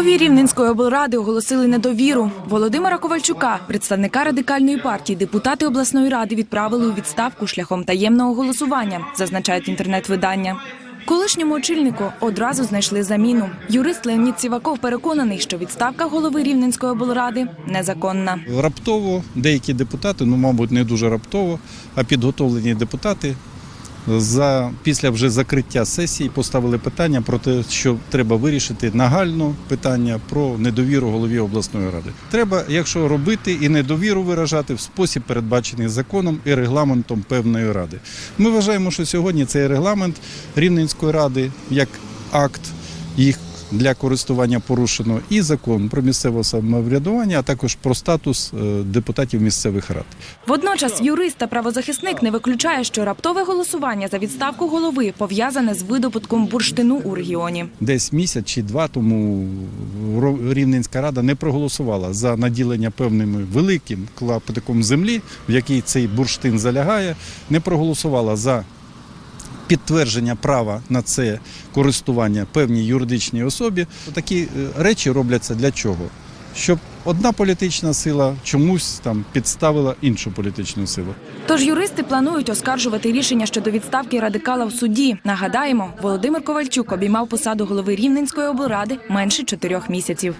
Голові Рівненської облради оголосили недовіру. Володимира Ковальчука, представника радикальної партії, депутати обласної ради відправили у відставку шляхом таємного голосування, зазначають інтернет-видання. Колишньому очільнику одразу знайшли заміну. Юрист Леонід Сіваков переконаний, що відставка голови Рівненської облради незаконна. Раптово деякі депутати, ну мабуть, не дуже раптово, а підготовлені депутати за після вже закриття сесії поставили питання про те, що треба вирішити нагально питання про недовіру голові обласної ради. Треба, якщо робити і недовіру виражати в спосіб, передбачений законом і регламентом певної ради. Ми вважаємо, що сьогодні цей регламент Рівненської ради як акт їх для користування порушено і закон про місцеве самоврядування, а також про статус е, депутатів місцевих рад. Водночас юрист та правозахисник не виключає, що раптове голосування за відставку голови пов'язане з видобутком бурштину у регіоні. Десь місяць чи два тому Рівненська рада не проголосувала за наділення певними великим клаптиком землі, в який цей бурштин залягає, не проголосувала за підтвердження права на це користування певній юридичній особі. Такі е, речі робляться для чого? Щоб одна політична сила чомусь там підставила іншу політичну силу. Тож юристи планують оскаржувати рішення щодо відставки радикала в суді. Нагадаємо, Володимир Ковальчук обіймав посаду голови Рівненської облради менше чотирьох місяців.